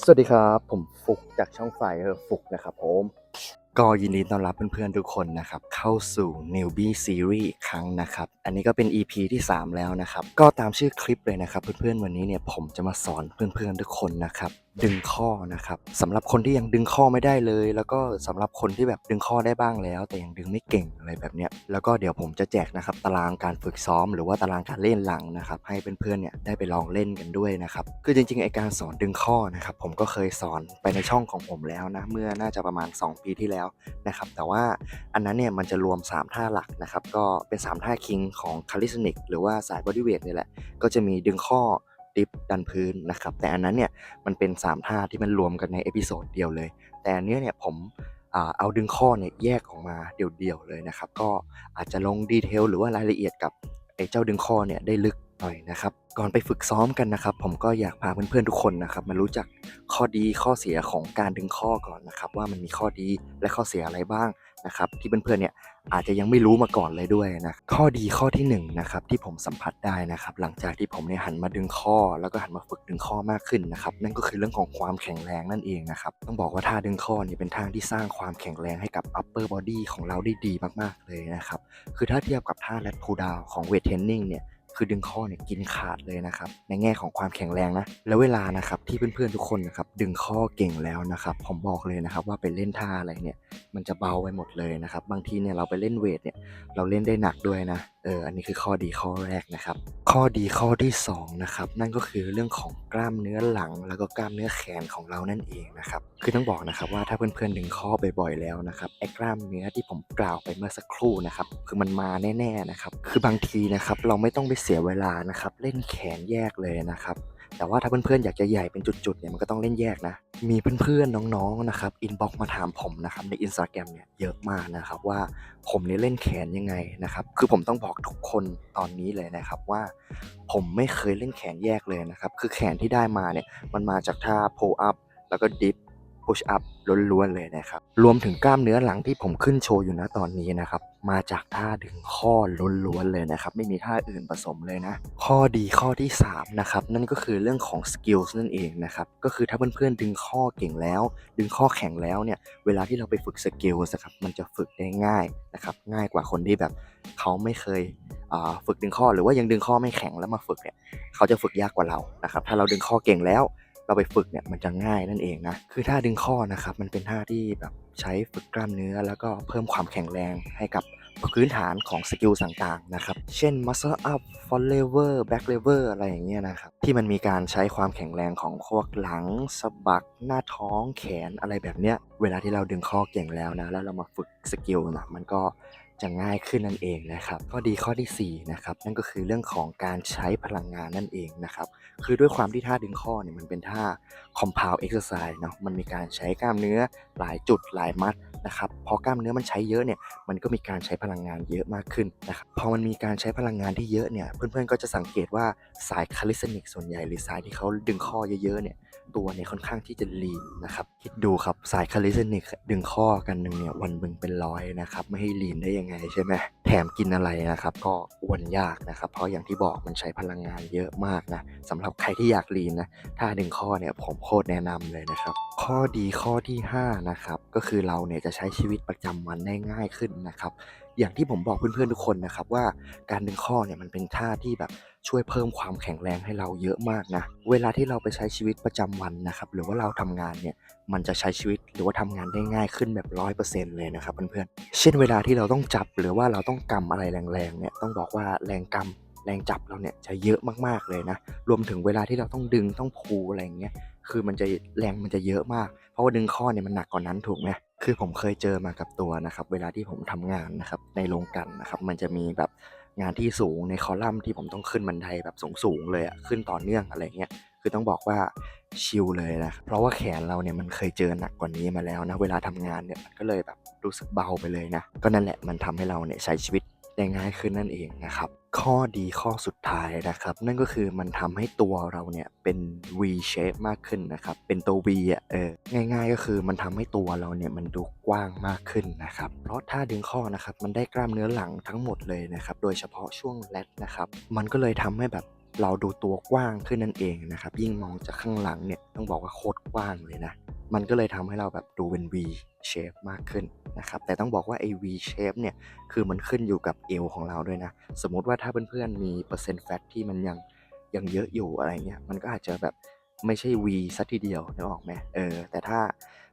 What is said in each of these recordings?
สวัสดีครับ ผมฟุกจากช่องไฟเออฟุกนะครับผมก็ยินดีต้อนรับเพื่อนๆทุกคนนะครับ เข้าสู่ Newbie Series อีกครั้งนะครับ อันนี้ก็เป็น EP ที่ 3 แล้วนะครับ ก็ตามชื่อคลิปเลยนะครับ เพื่อนๆวันนี้เนี่ยผมจะมาสอนเพื่อนๆทุกคนนะครับ ดึงข้อนะครับสำหรับคนที่ยังดึงข้อไม่ได้เลย แล้วก็สำหรับคนที่แบบดึงข้อได้บ้างแล้ว แต่ยังดึงไม่เก่งอะไรแบบเนี้ยแล้วก็เดี๋ยวผมจะแจกนะครับตารางการฝึกซ้อม หรือว่าตารางการเล่นหลังนะครับให้เพื่อนๆเนี่ยได้ไปลองเล่นกันด้วยนะครับคือจริงๆไอการสอนดึงข้อนะครับผมก็เคยสอนไปในช่องของผมแล้วนะเมื่อน่าจะประมาณ 2 ปีที่แล้วนะครับแต่ว่าอันนั้นเนี่ยมันจะรวม 3 ท่าหลักนะครับก็เป็น 3 ท่าคิงของคาลิสนิกหรือว่าสายบอดี้เวทนี่แหละก็จะมีดึงข้อ ดิฟดันพื้นนะครับ แต่อันนั้นเนี่ยมันเป็น 3 ท่าที่มันรวมกันในเอพิโซดเดียวเลย แต่อันเนี้เนี่ยผมเอาดึงข้อเนี่ยแยกออกมาเดี่ยวๆเลยนะครับ ก็อาจจะลงดีเทลหรือว่ารายละเอียดกับไอ้เจ้าดึงข้อเนี่ยได้ลึกหน่อยนะครับ ก่อนไปฝึกซ้อมกันนะครับ ผมก็อยากพาเพื่อนๆทุกคนนะครับมารู้จักข้อดีข้อเสียของการดึงข้อก่อนนะครับ ว่ามันมีข้อดีและข้อเสียอะไรบ้างนะครับ ที่เพื่อนๆเนี่ย อาจจะยังไม่รู้มาก่อนเลยด้วยนะข้อดีข้อที่หนึ่งนะครับที่ผมสัมผัสได้นะครับหลังจากที่ผมเนี่ยหันมาดึงข้อ แล้วก็หันมาฝึกดึงข้อมากขึ้นนะครับนั่นก็คือเรื่องของความแข็งแรงนั่นเองนะครับต้องบอกว่าท่าดึงข้อเนี่ยเป็นท่าที่สร้างความแข็งแรงให้กับ upper body ของเราได้ดีมากๆเลยนะครับคือถ้าเทียบกับท่า lat pull down ของ weight training เนี่ย คือดึงข้อเนี่ยกินขาดเลยนะครับ ในแง่ของความแข็งแรงนะ แล้วเวลานะครับที่เพื่อนๆทุกคนนะครับดึงข้อเก่งแล้วนะครับผมบอกเลยนะครับว่าไปเล่นท่าอะไรเนี่ยมันจะเบาไปหมดเลยนะครับบางทีเนี่ยเราไปเล่นเวทเนี่ยเราเล่นได้หนักด้วยนะ เอออันนี้คือข้อดีข้อแรกนะครับ ข้อดีข้อที่สองนะครับนั่นก็คือเรื่องของกล้ามเนื้อหลัง แล้วก็กล้ามเนื้อแขนของเรานั่นเองนะครับคือต้องบอกนะครับว่าถ้าเพื่อนๆดึงข้อบ่อยๆแล้วนะครับไอ้กล้ามเนื้อที่ผมกล่าวไปเมื่อสักครู่นะครับคือมันมาแน่ๆนะครับคือบางทีนะครับเราไม่ต้องไปเสียเวลานะครับเล่นแขนแยกเลยนะครับแต่ว่าถ้าเพื่อนๆอยากจะใหญ่เป็นจุดๆเนี่ยมันก็ต้องเล่นแยกนะ มีเพื่อนๆน้องๆนะครับอินบ็อกมาถามผมนะครับในอินสตาแกรมเนี่ยเยอะมากนะครับว่าผมเนี่ยเล่นแขนยังไงนะครับคือผมต้องบอกทุกคนตอนนี้เลยนะครับว่า ผมไม่เคยเล่นแขนแยกเลยนะครับคือแขนที่ได้มาเนี่ยมันมาจากท่า pull up แล้วก็ดิ๊ dip push up ล้วนๆเลยนะครับ รวมถึงกล้ามเนื้อหลังที่ผมขึ้นโชว์อยู่นะตอนนี้นะครับ มาจากท่าดึงข้อล้วนๆเลยนะครับ ไม่มีท่าอื่นผสมเลยนะ ข้อดีข้อที่ 3 นะครับ นั่นก็คือเรื่องของสกิลส์นั่นเองนะครับ ก็คือถ้าเพื่อนๆดึงข้อเก่งแล้ว ดึงข้อแข็งแล้วเนี่ย เวลาที่เราไปฝึกสกิลส์นะครับมันจะฝึกได้ง่ายนะครับ ง่ายกว่าคนที่แบบเขาไม่เคยฝึกดึงข้อหรือว่ายังดึงข้อไม่แข็งแล้วมาฝึกเนี่ยเขาจะฝึกยากกว่าเรานะครับ ถ้าเราดึงข้อเก่งแล้ว เราไปฝึกเนี่ยมันจะง่ายนั่นเองนะ คือท่าดึงข้อนะครับมันเป็นท่าที่แบบใช้ฝึกกล้ามเนื้อ แล้วก็เพิ่มความแข็งแรงให้กับพื้นฐานของสกิลต่างๆนะครับ เช่น muscle up front lever back lever อะไรอย่างเงี้ยนะครับ ที่มันมีการใช้ความแข็งแรงของพวกหลังสะบัก หน้าท้องแขนอะไรแบบเนี้ย เวลาที่เราดึงข้อเก่งแล้วนะ แล้วเรามาฝึกสกิลนะมันก็ จะง่ายขึ้นนั่นเองนะครับ ข้อดีข้อที่4นะครับนั่นก็คือเรื่องของการใช้พลังงานนั่นเองนะครับคือด้วยความที่ท่าดึงข้อเนี่ยมันเป็นท่า compound exercise เนาะมันมีการใช้กล้ามเนื้อหลายจุดหลายมัดนะครับพอกล้ามเนื้อมันใช้เยอะเนี่ยมันก็มีการใช้พลังงานเยอะมากขึ้นนะครับพอมันมีการใช้พลังงานที่เยอะเนี่ยเพื่อนๆก็จะสังเกตว่าสายคาลิสนิกส่วนใหญ่หรือสายที่เขาดึงข้อเยอะๆเนี่ย ตัวเนี่ยค่อนข้างที่จะลีนนะครับคิดดูครับสายคาลิสนิกดึงข้อกันหนึ่งเนี่ยวันมึงเป็นร้อยนะครับไม่ให้ลีนได้ยังไงใช่ไหมแถมกินอะไรนะครับก็อ้วนยากนะครับ เพราะอย่างที่บอกมันใช้พลังงานเยอะมากนะสำหรับใครที่อยากลีนนะถ้าดึงข้อเนี่ยผมโคตรแนะนำเลยนะครับ ข้อดีข้อที่5นะครับก็คือเราเนี่ยจะใช้ชีวิตประจำวันได้ง่ายขึ้นนะครับ อย่างที่ผมบอกเพื่อนๆทุกคนนะครับว่าการดึงข้อเนี่ยมันเป็นท่าที่แบบช่วยเพิ่มความแข็งแรงให้เราเยอะมากนะเวลาที่เราไปใช้ชีวิตประจำวันนะครับหรือว่าเราทำงานเนี่ยมันจะใช้ชีวิตหรือว่าทำงานได้ง่ายขึ้นแบบร้อยเปอร์เซ็นต์เลยนะครับเพื่อนๆเช่นเวลาที่เราต้องจับหรือว่าเราต้องกำอะไรแรงๆเนี่ยต้องบอกว่าแรงกำ แรงจับเราเนี่ยจะเยอะมากๆเลยนะ รวมถึงเวลาที่เราต้องดึงต้องพูอะไรอย่างเงี้ย คือมันจะแรงมันจะเยอะมาก เพราะว่าดึงข้อเนี่ยมันหนักกว่านั้นถูกไหมคือผมเคยเจอมากับตัวนะครับ เวลาที่ผมทำงานนะครับในโรงกันนะครับ มันจะมีแบบงานที่สูงในคอลัมน์ที่ผมต้องขึ้นบันไดแบบสูงๆเลยอะขึ้นต่อเนื่องอะไรเงี้ย คือต้องบอกว่าชิลเลยนะ เพราะว่าแขนเราเนี่ยมันเคยเจอหนักกว่านี้มาแล้วนะ เวลาทำงานเนี่ยมันก็เลยแบบรู้สึกเบาไปเลยนะ ก็นั่นแหละมันทำให้เราเนี่ยใช้ชีวิต ได้ง่ายขึ้นนั่นเองนะครับ ข้อดีข้อสุดท้ายนะครับ นั่นก็คือมันทำให้ตัวเราเนี่ยเป็น V shape มากขึ้นนะครับ เป็นตัว V อะเออง่าย ๆ ก็คือมันทำให้ตัวเราเนี่ยมันดูกว้างมากขึ้นนะครับ เพราะถ้าดึงข้อนะครับมันได้กล้ามเนื้อหลังทั้งหมดเลยนะครับ โดยเฉพาะช่วงแรดนะครับ มันก็เลยทำให้แบบ เราดูตัวกว้างขึ้นนั่นเองนะครับ ยิ่งมองจากข้างหลังเนี่ยต้องบอกว่าโคตรกว้างเลยนะ มันก็เลยทำให้เราแบบดูเป็น V shape มากขึ้นนะครับ แต่ต้องบอกว่าไอ้ V shape เนี่ยคือมันขึ้นอยู่กับเอวของเราด้วยนะ สมมติว่าถ้าเพื่อนๆมีเปอร์เซ็นต์แฟตที่มันยังยังเยอะอยู่อะไรเงี้ยมันก็อาจจะแบบไม่ใช่ V สัทีเดียวนึกออกไหมเออแต่ถ้า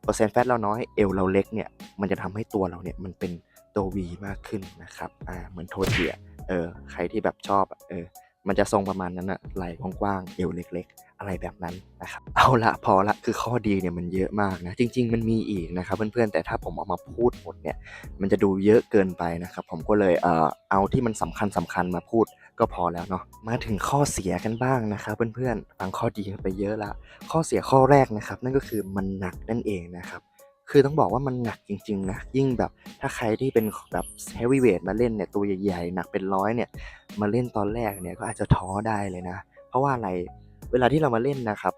เปอร์เซ็นต์แฟตเราน้อยเอวเราเล็กเนี่ยมันจะทำให้ตัวเราเนี่ยมันเป็นตัว V มากขึ้นนะครับอ่าเหมือนโทเทียเออใครที่แบบชอบเออ มันจะทรงประมาณนั้นอะไหล่กว้างๆเอวเล็ก ๆ อะไรแบบนั้นนะครับเอาละพอละคือข้อดีเนี่ยมันเยอะมากนะ จริง ๆ มันมีอีกนะครับเพื่อนๆแต่ถ้าผมเอามาพูดหมดเนี่ย มันจะดูเยอะเกินไปนะครับ ผมก็เลยเอ่อเอาที่มันสำคัญสำคัญมาพูดก็พอแล้วเนาะมาถึงข้อเสียกันบ้างนะครับเพื่อนๆฟังข้อดีไปเยอะละข้อเสียข้อแรกนะครับ นั่นก็คือมันหนักนั่นเองนะครับ คือต้องบอกว่ามันหนักจริงๆนะยิ่งแบบถ้าใครที่เป็นแบบเฮฟวีเวทมาเล่นเนี่ยตัวใหญ่ๆหนักเป็นร้อยเนี่ยมาเล่นตอนแรกเนี่ยก็อาจจะท้อได้เลยนะ เพราะว่าอะไรเวลาที่เรามาเล่นนะครับ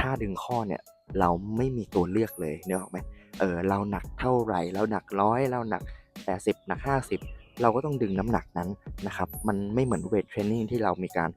ท่าดึงข้อเนี่ยเราไม่มีตัวเลือกเลยเนกออกไหมเออเราหนักเท่าไหร่เราหนักร้อยเราหนัก 80 หนัก 50 เราก็ต้องดึงน้ำหนักนั้นนะครับ มันไม่เหมือนเวทเทรนนิ่งที่เรามีการ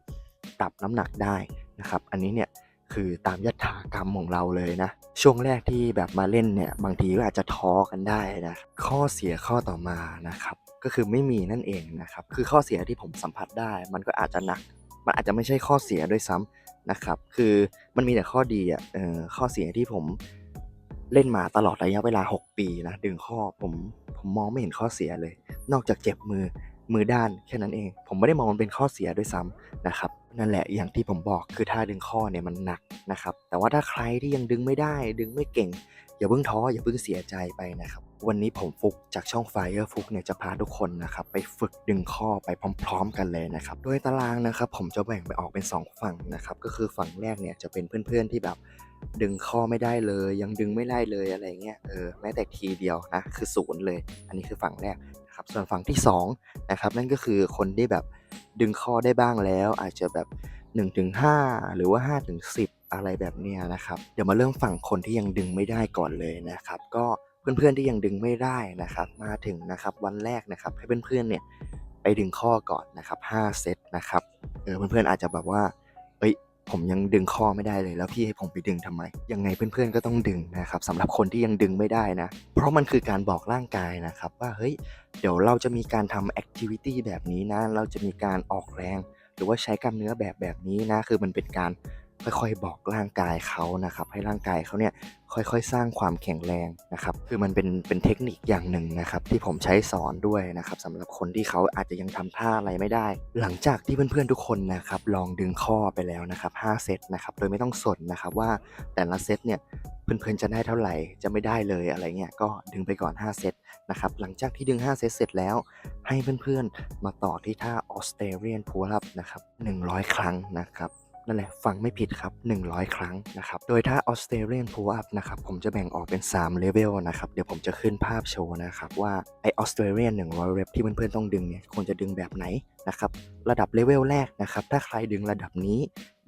ปรับน้ำหนักได้นะครับ อันนี้เนี่ย คือตามยถากรรมของเราเลยนะ ช่วงแรกที่แบบมาเล่นเนี่ยบางทีก็อาจจะท้อกันได้นะข้อเสียข้อต่อมานะครับ ก็คือไม่มีนั่นเองนะครับ คือข้อเสียที่ผมสัมผัสได้ มันก็อาจจะหนัก มันอาจจะไม่ใช่ข้อเสียด้วยซ้ำนะครับ คือมันมีแต่ข้อดีอะเออข้อเสียที่ผมเล่นมาตลอดระยะเวลา 6 ปีนะดึงข้อผมผมมองไม่เห็นข้อเสียเลย นอกจากเจ็บมือ มือด้านแค่นั้นเอง ผมไม่ได้มองมันเป็นข้อเสียด้วยซ้ำนะครับนั่นแหละอย่างที่ผมบอกคือท่าดึงข้อเนี่ยมันหนักนะครับ แต่ว่าถ้าใครที่ยังดึงไม่ได้ ดึงไม่เก่ง อย่าเพิ่งท้ออย่าเพิ่งเสียใจไปนะครับวันนี้ผมฟุกจากช่อง Fire ฟุกเนี่ยจะพาทุกคนนะครับไปฝึกดึงข้อไปพร้อม ๆ กันเลยนะครับโดยตารางนะครับผมจะแบ่งไปออกเป็น 2 ฝั่งนะครับก็คือฝั่งแรกเนี่ยจะเป็นเพื่อนๆที่แบบดึงข้อไม่ได้เลย ยังดึงไม่ได้เลยอะไรเงี้ยเออแม้แต่ทีเดียวนะคือศูนย์เลย อันนี้คือฝั่งแรก นะครับส่วนฝั่งที่2นะครับนั่นก็คือคนที่แบบดึงข้อได้บ้างแล้ว อาจจะแบบ1-5 หรือว่า 5-10 อะไรแบบนี้นะครับ เดี๋ยวมาเริ่มฝั่งคนที่ยังดึงไม่ได้ก่อนเลยนะครับ ก็เพื่อนๆที่ยังดึงไม่ได้นะครับ มาถึงนะครับวันแรกนะครับให้เพื่อนๆเนี่ยไปดึงข้อก่อนนะครับ5เซตนะครับเออเพื่อนๆอาจจะแบบว่า ผมยังดึงข้อไม่ได้เลย แล้วพี่ให้ผมไปดึงทำไม ยังไงเพื่อนๆก็ต้องดึงนะครับสำหรับคนที่ยังดึงไม่ได้นะ เพราะมันคือการบอกร่างกายนะครับว่าเฮ้ยเดี๋ยวเราจะมีการทำแอคทิวิตี้แบบนี้นะ เราจะมีการออกแรง หรือว่าใช้กล้ามเนื้อแบบแบบนี้นะ คือมันเป็นการ ค่อยๆ บอกร่างกายเขานะครับ ให้ร่างกายเขาเนี่ยค่อยๆ สร้างความแข็งแรงนะครับ คือมันเป็นเป็นเทคนิคอย่างหนึ่งนะครับ ที่ผมใช้สอนด้วยนะครับสำหรับคนที่เขาอาจจะยังทำท่าอะไรไม่ได้ หลังจากที่เพื่อนๆทุกคนนะครับลองดึงข้อไปแล้วนะครับ5เซตนะครับโดยไม่ต้องสนนะครับว่าแต่ละเซตเนี่ยเพื่อนๆจะได้เท่าไหร่จะไม่ได้เลยอะไรเงี้ยก็ดึงไปก่อน 5 เซตนะครับหลังจากที่ดึง 5 เซตเสร็จแล้ว ให้เพื่อนๆมาต่อที่ท่า Australian Pull Up นะครับ100 ครั้งนะครับ นั่นแหละฟังไม่ผิดครับ 100 ครั้งนะครับ โดยท่า Australian Pull Up นะครับ ผมจะแบ่งออกเป็น 3 เลเวลนะครับ เดี๋ยวผมจะขึ้นภาพโชว์นะครับ ว่าไอ Australian 100 rep ที่เพื่อนๆต้องดึงเนี่ยควรจะดึงแบบไหนนะครับ ระดับเลเวลแรกนะครับ ถ้าใครดึงระดับนี้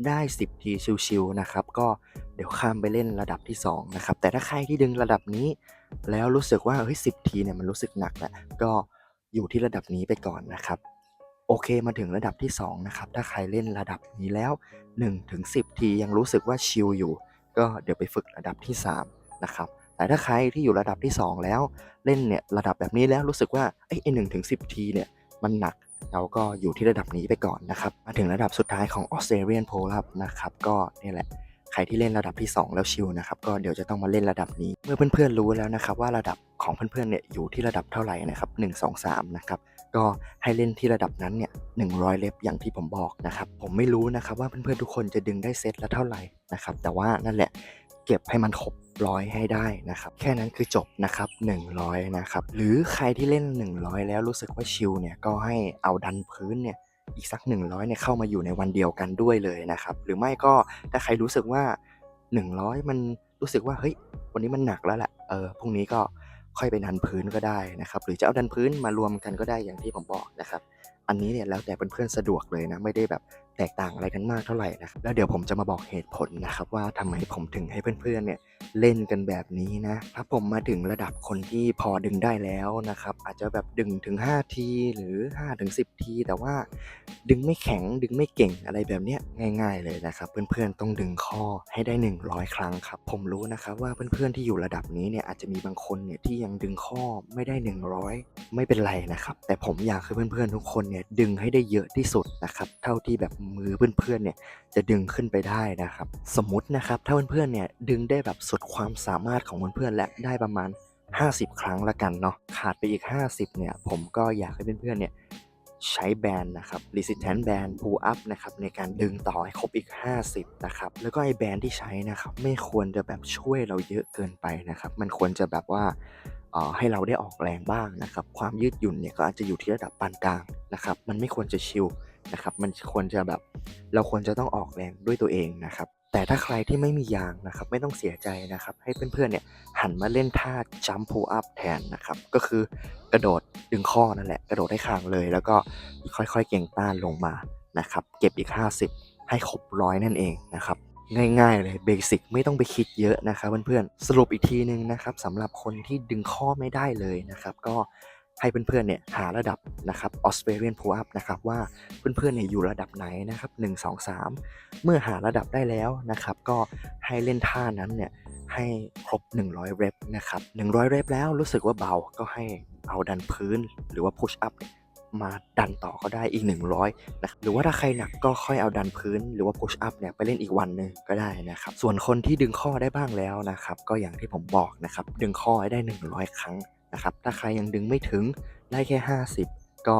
ได้ 10 ทีชิวๆนะครับ ก็เดี๋ยวข้ามไปเล่นระดับที่ 2 นะครับ แต่ถ้าใครที่ดึงระดับนี้ แล้วรู้สึกว่าเฮ้ย10ทีเนี่ยมันรู้สึกหนักแหละก็อยู่ที่ระดับนี้ไปก่อนนะครับ โอเคมาถึงระดับที่ 2 นะครับ ถ้าใครเล่นระดับนี้แล้ว 1-10ทียังรู้สึกว่าชิลอยู่ ก็เดี๋ยวไปฝึกระดับที่3นะครับแต่ถ้าใครที่อยู่ระดับที่ 2 แล้วเล่นเนี่ยระดับแบบนี้แล้วรู้สึกว่าไอ้หนึ่งถึงสิทีเนี่ยมันหนักเราก็อยู่ที่ระดับนี้ไปก่อนนะครับ มาถึงระดับสุดท้ายของ Australian Pull Up นะครับ ก็นี่แหละ ใครที่เล่นระดับที่ 2 แล้วชิลนะครับก็เดี๋ยวจะต้องมาเล่นระดับนี้ เมื่อเพื่อนๆรู้แล้วนะครับว่าระดับของเพื่อนๆเนี่ยอยู่ที่ระดับเท่าไหร่นะครับ1 2 3นะครับก็ให้เล่นที่ระดับนั้นเนี่ย100เล็บอย่างที่ผมบอกนะครับผมไม่รู้นะครับว่าเพื่อนๆทุกคนจะดึงได้เซตละเท่าไหร่นะครับแต่ว่านั่นแหละเก็บให้มันครบร้อยให้ได้นะครับแค่นั้นคือจบนะครับ100นะครับหรือใครที่เล่น 100 แล้วรู้สึกว่าชิลเนี่ยก็ให้เอาดันพื้นเนี่ย อีกสัก 100เนี่ยเข้ามาอยู่ในวันเดียวกันด้วยเลยนะครับ หรือไม่ก็ถ้าใครรู้สึกว่า 100 มันรู้สึกว่าเฮ้ยวันนี้มันหนักแล้วแหละเออพรุ่งนี้ก็ค่อยไปดันพื้นก็ได้นะครับ หรือจะเอาดันพื้นมารวมกันก็ได้อย่างที่ผมบอกนะครับ อันนี้เนี่ยแล้วแต่เพื่อนๆสะดวกเลยนะไม่ได้แบบแตกต่างอะไรกันมากเท่าไหร่นะครับแล้วเดี๋ยวผมจะมาบอกเหตุผลนะครับว่าทำไมผมถึงให้เพื่อนๆเนี่ยเล่นกันแบบนี้นะถ้าผมมาถึงระดับคนที่พอดึงได้แล้วนะครับอาจจะแบบดึงถึง 5 ทีหรือ 5 ถึง 10 ที แต่ว่าดึงไม่แข็งดึงไม่เก่งอะไรแบบเนี้ยง่าย ๆ เลยนะครับ เพื่อนๆต้องดึงข้อให้ได้ 100 ครั้งครับ ผมรู้นะครับว่าเพื่อนๆที่อยู่ระดับนี้เนี่ยอาจจะมีบางคนเนี่ยที่ยังดึงข้อไม่ได้ 100 ไม่เป็นไรนะครับแต่ผมอยากให้เพื่อนๆทุกคนเนี่ยดึงให้ได้เยอะที่สุดนะครับเท่าที่แบบมือเพื่อนๆเนี่ยจะดึงขึ้นไปได้นะครับ สมมตินะครับถ้าเพื่อนๆเนี่ยดึงได้แบบสุดความสามารถของเพื่อนๆและได้ประมาณ 50 ครั้งละกันเนาะขาดไปอีก 50เนี่ยผมก็อยากให้เพื่อนๆเนี่ยใช้แบนนะครับ resistance band pull up นะครับในการดึงต่อให้ครบอีก 50นะครับแล้วก็ไอ้แบนที่ใช้นะครับไม่ควรจะแบบช่วยเราเยอะเกินไปนะครับ มันควรจะแบบว่าเอ่อให้เราได้ออกแรงบ้างนะครับ ความยืดหยุ่นเนี่ยก็อาจจะอยู่ที่ระดับปานกลางนะครับ มันไม่ควรจะชิล นะครับ มันควรจะแบบเราควรจะต้องออกแรงด้วยตัวเองนะครับ แต่ถ้าใครที่ไม่มียางนะครับ ไม่ต้องเสียใจนะครับ ให้เพื่อนๆเนี่ยหันมาเล่นท่า jump pull up แทนนะครับ ก็คือกระโดดดึงข้อนั่นแหละ กระโดดให้คางเลย แล้วก็ค่อยๆ เก่งต้านลงมานะครับ เก็บอีก 50 ให้ครบร้อยนั่นเองนะครับง่ายๆเลยเบสิกไม่ต้องไปคิดเยอะนะครับเพื่อนๆสรุปอีกทีนึงนะครับสำหรับคนที่ดึงข้อไม่ได้เลยนะครับ ก็ ให้เพื่อนๆเนี่ยหาระดับนะครับ Australian Pull Up นะครับว่าเพื่อนๆเนี่ยอยู่ระดับไหนนะครับ1 2 3 เมื่อหาระดับได้แล้วนะครับ ก็ให้เล่นท่านั้นเนี่ยให้ครบ 100 เรปนะครับ 100 เรปแล้วรู้สึกว่าเบาก็ให้เอาดันพื้นหรือว่า push up มาดันต่อก็ได้อีก 100นะครับหรือว่าถ้าใครหนักก็ค่อยเอาดันพื้น หรือว่า push up เนี่ยไปเล่นอีกวันหนึ่งก็ได้นะครับ ส่วนคนที่ดึงข้อได้บ้างแล้วนะครับ ก็อย่างที่ผมบอกนะครับ ดึงข้อให้ได้ 100 ครั้ง นะครับถ้าใครยังดึงไม่ถึงได้แค่ 50 ก็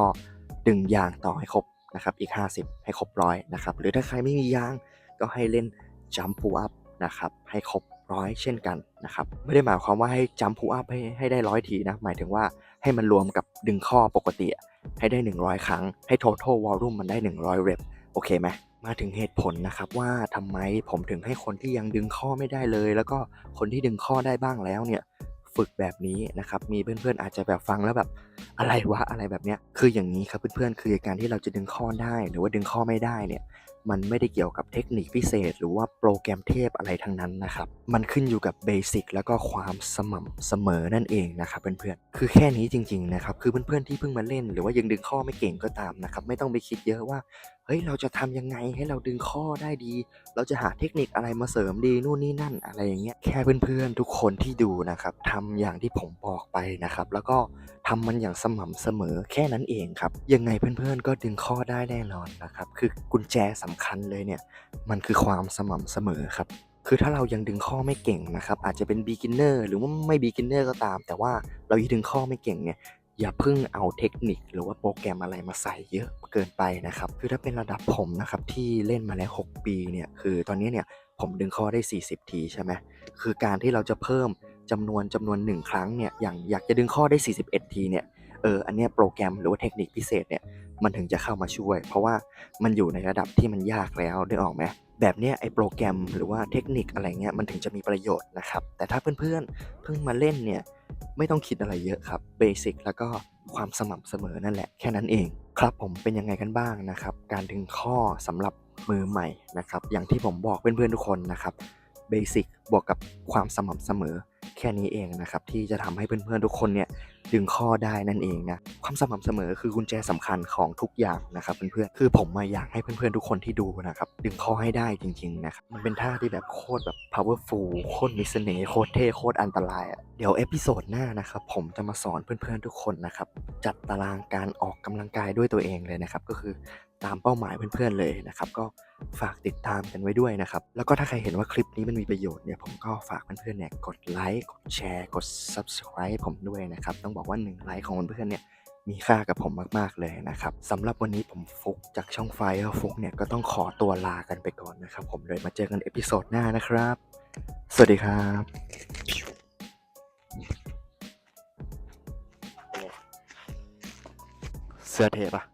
ดึงยางต่อให้ครบนะครับอีก 50 ให้ครบร้อยนะครับหรือถ้าใครไม่มียางก็ให้เล่น jump pull up นะครับให้ครบร้อยเช่นกันนะครับไม่ได้หมายความว่าให้ jump pull up ให้ให้ได้ร้อยทีนะหมายถึงว่าให้มันรวมกับดึงข้อปกติ ให้ได้ 100 ครั้งให้ total volume มันได้ 100 rep โอเคไหมมาถึงเหตุผลนะครับว่าทำไมผมถึงให้คนที่ยังดึงข้อไม่ได้เลย แล้วก็คนที่ดึงข้อได้บ้างแล้วเนี่ย ฝึกแบบนี้นะครับ มีเพื่อนๆอาจจะแบบฟังแล้วแบบอะไรวะอะไรแบบเนี้ย คืออย่างนี้ครับเพื่อนๆ คือการที่เราจะดึงข้อได้ หรือว่าดึงข้อไม่ได้เนี่ย มันไม่ได้เกี่ยวกับเทคนิคพิเศษ หรือว่าโปรแกรมเทพอะไรทั้งนั้นนะครับ มันขึ้นอยู่กับเบสิกแล้วก็ความสม่ำเสมอนั่นเองนะครับเพื่อนๆ คือแค่นี้จริงๆนะครับ คือเพื่อนๆที่เพิ่งมาเล่น หรือว่ายังดึงข้อไม่เก่งก็ตามนะครับ ไม่ต้องไปคิดเยอะว่า เฮ้ยเราจะทำยังไงให้เราดึงข้อได้ดี เราจะหาเทคนิคอะไรมาเสริมดีนู่นนี่นั่นอะไรอย่างเงี้ยแค่เพื่อนๆทุกคนที่ดูนะครับทำอย่างที่ผมบอกไปนะครับ แล้วก็ทำมันอย่างสม่ำเสมอแค่นั้นเองครับ ยังไงเพื่อนๆก็ดึงข้อได้แน่นอนนะครับ คือกุญแจสำคัญเลยเนี่ย มันคือความสม่ำเสมอครับคือถ้าเรายังดึงข้อไม่เก่งนะครับอาจจะเป็น beginner หรือว่าไม่ beginner ก็ตาม แต่ว่าเรายังดึงข้อไม่เก่งเนี่ย อย่าเพิ่งเอาเทคนิคหรือว่าโปรแกรมอะไรมาใส่เยอะเกินไปนะครับ คือถ้าเป็นระดับผมนะครับที่เล่นมาแล้ว 6 ปีเนี่ยคือตอนนี้เนี่ยผมดึงข้อได้ 40 ทีใช่ไหมคือการที่เราจะเพิ่มจำนวนจำนวน 1 ครั้งเนี่ยอย่างอยากจะดึงข้อได้ 41 ทีเนี่ยเอออันเนี้ยโปรแกรมหรือว่าเทคนิคพิเศษเนี่ยมันถึงจะเข้ามาช่วย เพราะว่ามันอยู่ในระดับที่มันยากแล้วได้ออกไหม แบบนี้ไอ้โปรแกรมหรือว่าเทคนิคอะไรเงี้ยมันถึงจะมีประโยชน์นะครับ แต่ถ้าเพื่อนๆเพิ่งมาเล่นเนี่ยไม่ต้องคิดอะไรเยอะครับเบสิกแล้วก็ความสม่ำเสมอนั่นแหละแค่นั้นเอง ครับผมเป็นยังไงกันบ้างนะครับ การดึงข้อสำหรับมือใหม่นะครับ อย่างที่ผมบอกเพื่อนๆทุกคนนะครับ เบสิกบวกกับความสม่ำเสมอแค่นี้เองนะครับ ที่จะทำให้เพื่อนๆทุกคนเนี่ยดึงข้อได้นั่นเองนะความสม่ำเสมอคือกุญแจสำคัญของทุกอย่างนะครับเพื่อนๆคือผมมาอยากให้เพื่อนๆทุกคนที่ดูนะครับดึงข้อให้ได้จริงๆนะครับมันเป็นท่าที่แบบโคตรแบบ powerful โคตรมีเสน่ห์โคตรเท่โคตรอันตรายอะเดี๋ยวเอพิโซดหน้านะครับผมจะมาสอนเพื่อนๆทุกคนนะครับจัดตารางการออกกำลังกายด้วยตัวเองเลยนะครับก็คือ ตามเป้าหมายเพื่อนๆเลยนะครับ ก็ฝากติดตามกันไว้ด้วยนะครับ แล้วก็ถ้าใครเห็นว่าคลิปนี้มันมีประโยชน์เนี่ยผมก็ฝากเพื่อนๆเนี่ยกดไลค์กดแชร์ กด subscribe ผมด้วยนะครับ ต้องบอกว่า1ไลค์ของเพื่อนๆเนี่ยมีค่ากับผมมาก ๆ เลยนะครับสำหรับวันนี้ผมฟุกจากช่องไฟฟุกเนี่ยก็ต้องขอตัวลากันไปก่อนนะครับ ผมเลยมาเจอกันเอพิโซดหน้านะครับ สวัสดีครับเสื้อเทปะ